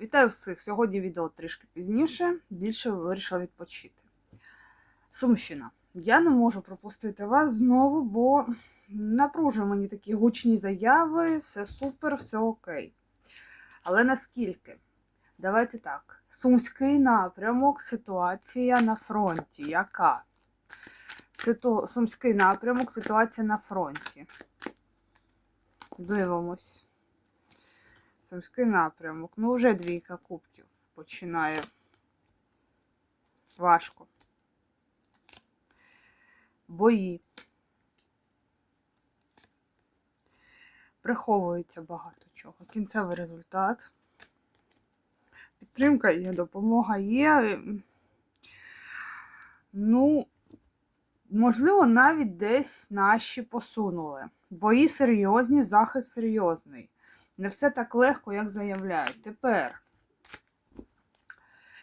Вітаю всіх! Сьогодні відео трішки пізніше, більше вирішила відпочити. Сумщина. Я не можу пропустити вас знову, бо напружує мені такі гучні заяви, все супер, все окей. Але наскільки? Давайте так. Сумський напрямок, ситуація на фронті. Яка? Сумський напрямок, ситуація на фронті. Дивимось. Сумський напрямок. Ну, вже двійка кубків починає. Важко. Бої. Приховується багато чого. Кінцевий результат. Підтримка є, допомога є. Ну, можливо, навіть десь наші посунули. Бої серйозні, захист серйозний. Не все так легко, як заявляють. Тепер,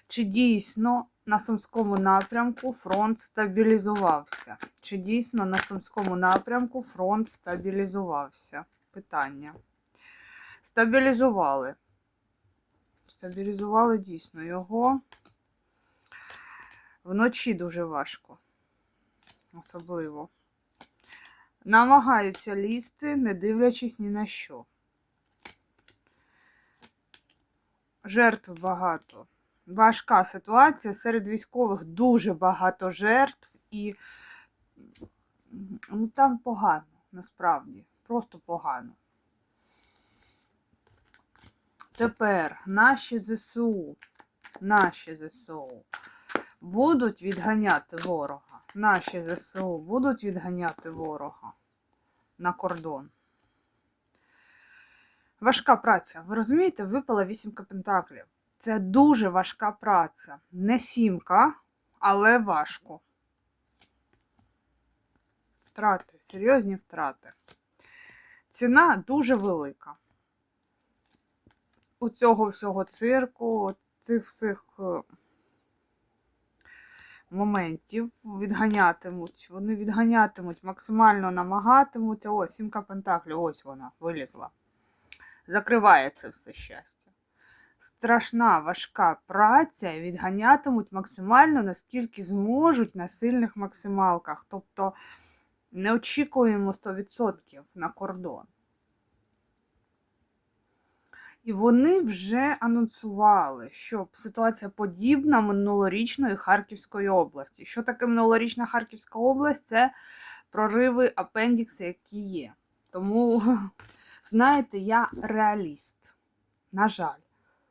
чи дійсно на Сумському напрямку фронт стабілізувався? Чи дійсно на Сумському напрямку фронт стабілізувався? Питання. Стабілізували. Стабілізували дійсно його. Вночі дуже важко. Особливо. Намагаються лізти, не дивлячись ні на що. Жертв багато. Важка ситуація. Серед військових дуже багато жертв і ну, там погано, насправді. Просто погано. Тепер наші ЗСУ, наші ЗСУ будуть відганяти ворога. Наші ЗСУ будуть відганяти ворога на кордон. Важка праця. Ви розумієте, випала вісімка пентаклів. Це дуже важка праця. Не сімка, але важко. Втрати, серйозні втрати. Ціна дуже велика. У цього всього цирку, цих всіх е, моментів відганятимуть. Вони відганятимуть, максимально намагатимуть. Ось, сімка пентаклів, ось вона вилізла закриває це все щастя. Страшна, важка праця відганятимуть максимально, наскільки зможуть на сильних максималках. Тобто не очікуємо 100% на кордон. І вони вже анонсували, що ситуація подібна минулорічної Харківської області. Що таке минулорічна Харківська область? Це прориви апендікси, які є. Тому Знаєте, я реаліст. На жаль,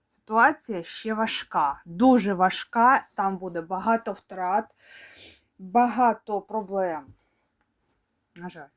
ситуація ще важка, дуже важка. Там буде багато втрат, багато проблем. На жаль.